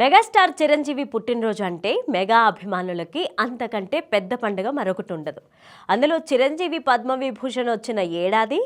Megastar Chiranjeevi పుట్టినరోజు అంటే mega అభిమానులకి అంతకంటే పెద్ద పండుగ మరొకటి ఉండదు. అందులో చిరంజీవి పద్మవిభూషణ్ వచ్చిన ఏడాది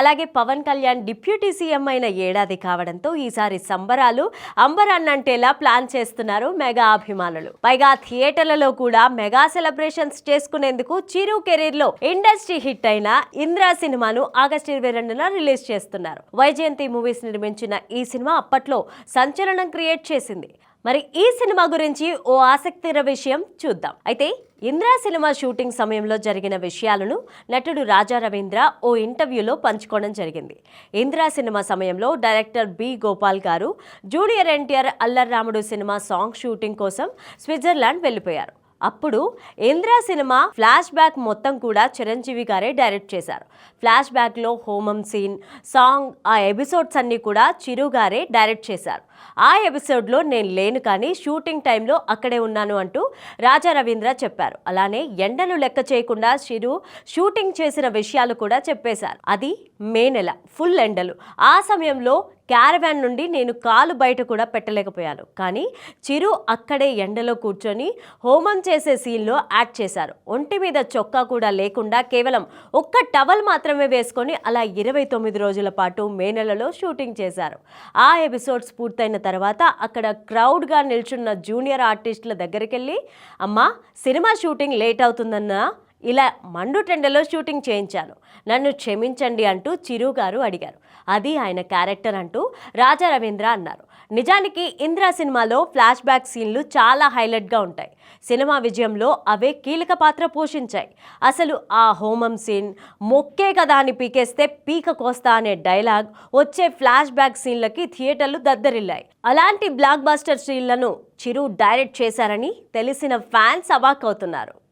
అలాగే పవన్ కళ్యాణ్ డిప్యూటీ సీఎం అయిన ఏడాది కావడంతో ఈసారి సంబరాలు అంబరాన్నంటేలా ప్లాన్ చేస్తున్నారు మెగా అభిమానులు. పైగా థియేటర్లలో కూడా మెగా సెలబ్రేషన్స్ చేసుకునేందుకు చిరు కెరీర్లో ఇండస్ట్రీ హిట్ అయిన ఇంద్రా సినిమాను ఆగస్టు ఇరవై రెండున రిలీజ్ చేస్తున్నారు. వైజయంతి మూవీస్ నిర్మించిన ఈ సినిమా అప్పట్లో సంచలనం క్రియేట్ చేసింది. మరి ఈ సినిమా గురించి ఓ ఆసక్తికర విషయం చూద్దాం. అయితే ఇంద్రా సినిమా షూటింగ్ సమయంలో జరిగిన విషయాలను నటుడు రాజా రవీంద్ర ఓ ఇంటర్వ్యూలో పంచుకోవడం జరిగింది. ఇంద్రా సినిమా సమయంలో డైరెక్టర్ బి గోపాల్ గారు junior NTR Allari Ramudu cinema song shooting కోసం స్విట్జర్లాండ్ వెళ్ళిపోయారు. అప్పుడు ఇంద్ర సినిమా ఫ్లాష్ బ్యాక్ మొత్తం కూడా చిరంజీవి గారే డైరెక్ట్ చేశారు. ఫ్లాష్ బ్యాక్లో హోమం సీన్ సాంగ్ ఆ ఎపిసోడ్స్ అన్నీ కూడా చిరు గారే డైరెక్ట్ చేశారు. ఆ ఎపిసోడ్లో నేను లేను కానీ షూటింగ్ టైంలో అక్కడే ఉన్నాను అంటూ రాజా రవీంద్ర చెప్పారు. అలానే ఎండను లెక్క చేయకుండా చిరు షూటింగ్ చేసిన విషయాలు కూడా చెప్పేశారు. అది మే నెల ఫుల్ ఎండలు. ఆ సమయంలో క్యారవాన్ నుండి నేను కాలు బయట కూడా పెట్టలేకపోయాను. కానీ చిరు అక్కడే ఎండలో కూర్చొని హోమం చేసే సీన్లో యాడ్ చేశారు. ఒంటి మీద చొక్కా కూడా లేకుండా కేవలం ఒక్క టవల్ మాత్రమే వేసుకొని అలా ఇరవై తొమ్మిది రోజుల పాటు మే నెలలో షూటింగ్ చేశారు. ఆ ఎపిసోడ్స్ పూర్తయిన తర్వాత అక్కడ క్రౌడ్గా నిల్చున్న జూనియర్ ఆర్టిస్టుల దగ్గరికి వెళ్ళి అమ్మా సినిమా షూటింగ్ లేట్ అవుతుందన్నా? ఇలా మండు టెండలో షూటింగ్ చేయించాను. నన్ను క్షమించండి అంటూ చిరు గారు అడిగారు. అది ఆయన క్యారెక్టర్ అంటూ రాజా రవీంద్ర అన్నారు. నిజానికి ఇంద్రా సినిమాలో ఫ్లాష్ బ్యాక్ సీన్లు చాలా హైలైట్గా ఉంటాయి. సినిమా విజయంలో అవే కీలక పాత్ర పోషించాయి. అసలు ఆ హోమం సీన్ మొక్కే కదా అని పీకేస్తే పీక కోస్తా అనే డైలాగ్ వచ్చే ఫ్లాష్ బ్యాక్ సీన్లకి థియేటర్లు దద్దరిల్లాయి. అలాంటి బ్లాక్ బాస్టర్ సీన్లను చిరు డైరెక్ట్ చేశారని తెలిసిన ఫ్యాన్స్ అవాక్ అవుతున్నారు.